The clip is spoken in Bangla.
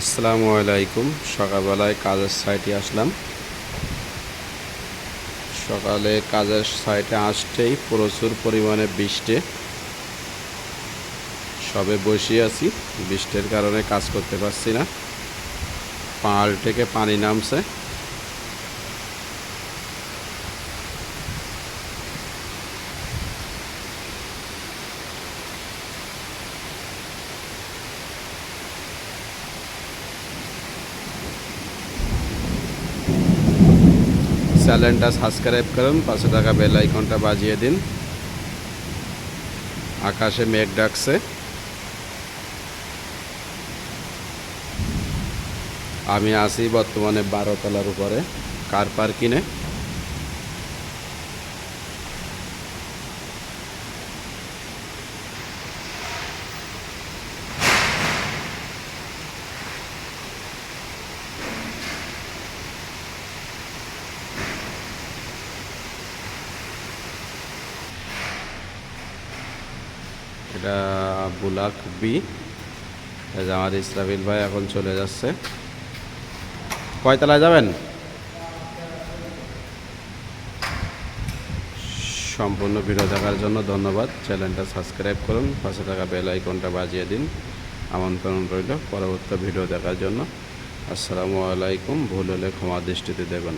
আসসালামু আলাইকুম। সকালবেলায় কাজের সাইটে আসলাম। সকালে কাজের সাইটে আসতেই প্রচুর পরিমাণে বৃষ্টি। সবে বসে আছি। বৃষ্টির কারণে কাজ করতে পারছি না। পাহাড় থেকে পানি নামছে। চ্যানেলটা সাবস্ক্রাইব করুন, পাশে থাকা বেল আইকনটা বাজিয়ে দিন। আকাশে মেঘ ডাকছে। আমি আসি বর্তমানে বারোতলার উপরে কার পার্কিনে এটা বুলাক বি আমার ইসরাফিল ভাই এখন চলে যাচ্ছে। কয়তলায় যাবেন? সম্পূর্ণ ভিডিও দেখার জন্য ধন্যবাদ। চ্যানেলটা সাবস্ক্রাইব করুন, পাশে থাকা বেল আইকনটা বাজিয়ে দিন। আমন্ত্রণ রইল পরবর্তী ভিডিও দেখার জন্য। আসসালামু আলাইকুম, ভুল হলে ক্ষমা দৃষ্টিতে দেবেন।